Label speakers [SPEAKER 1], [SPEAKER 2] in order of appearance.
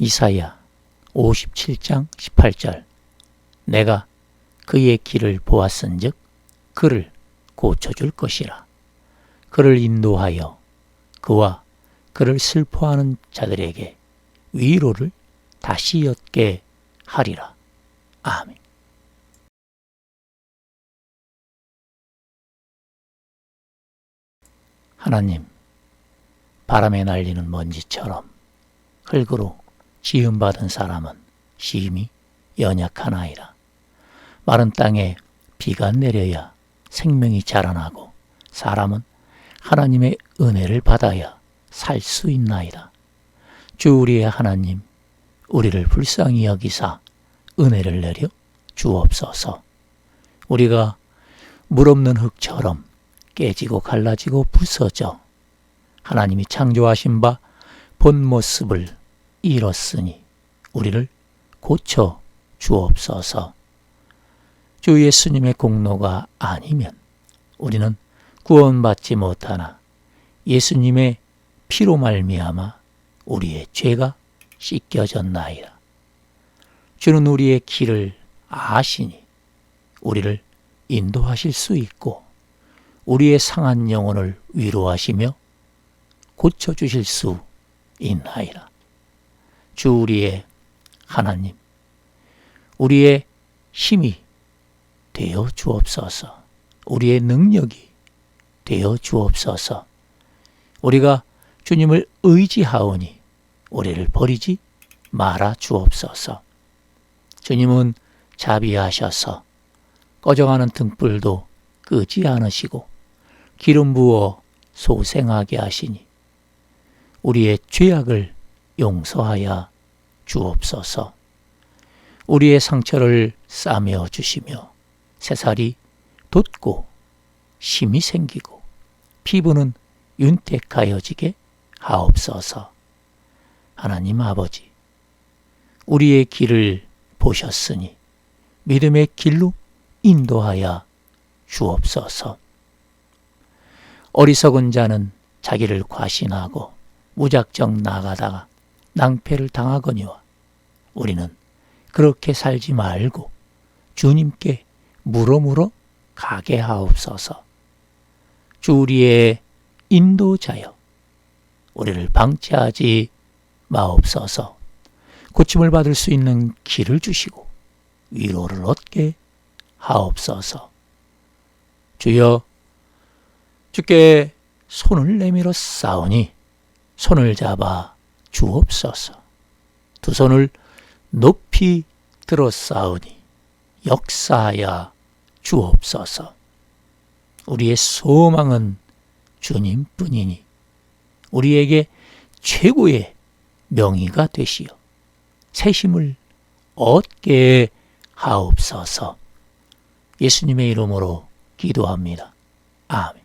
[SPEAKER 1] 이사야 57장 18절 내가 그의 길을 보았은즉 그를 고쳐줄 것이라 그를 인도하여 그와 그를 슬퍼하는 자들에게 위로를 다시 얻게 하리라. 아멘. 하나님, 바람에 날리는 먼지처럼 흙으로 지음받은 사람은 심히 연약하나이다. 마른 땅에 비가 내려야 생명이 자라나고 사람은 하나님의 은혜를 받아야 살 수 있나이다. 주 우리의 하나님, 우리를 불쌍히 여기사 은혜를 내려 주옵소서. 우리가 물 없는 흙처럼 깨지고 갈라지고 부서져 하나님이 창조하신 바 본 모습을 잃었으니 우리를 고쳐 주옵소서. 주 예수님의 공로가 아니면 우리는 구원받지 못하나 예수님의 피로 말미암아 우리의 죄가 씻겨졌나이다. 주는 우리의 길을 아시니 우리를 인도하실 수 있고 우리의 상한 영혼을 위로하시며 고쳐주실 수 있나이다. 주 우리의 하나님, 우리의 힘이 되어 주옵소서. 우리의 능력이 되어 주옵소서. 우리가 주님을 의지하오니 우리를 버리지 말아 주옵소서. 주님은 자비하셔서 꺼져가는 등불도 끄지 않으시고 기름 부어 소생하게 하시니 우리의 죄악을 용서하여 주옵소서. 우리의 상처를 싸매어 주시며 새살이 돋고 힘이 생기고 피부는 윤택하여지게 하옵소서. 하나님 아버지, 우리의 길을 보셨으니 믿음의 길로 인도하여 주옵소서. 어리석은 자는 자기를 과신하고 무작정 나가다가 낭패를 당하거니와 우리는 그렇게 살지 말고 주님께 물어물어 가게 하옵소서. 주 우리의 인도자여 우리를 방치하지 마옵소서. 고침을 받을 수 있는 길을 주시고 위로를 얻게 하옵소서. 주여 주께 손을 내밀어 싸우니 손을 잡아 주옵소서. 두 손을 높이 들어 싸우니 역사하여 주옵소서. 우리의 소망은 주님뿐이니 우리에게 최고의 명의가 되시어 새 힘을 얻게 하옵소서. 예수님의 이름으로 기도합니다. 아멘.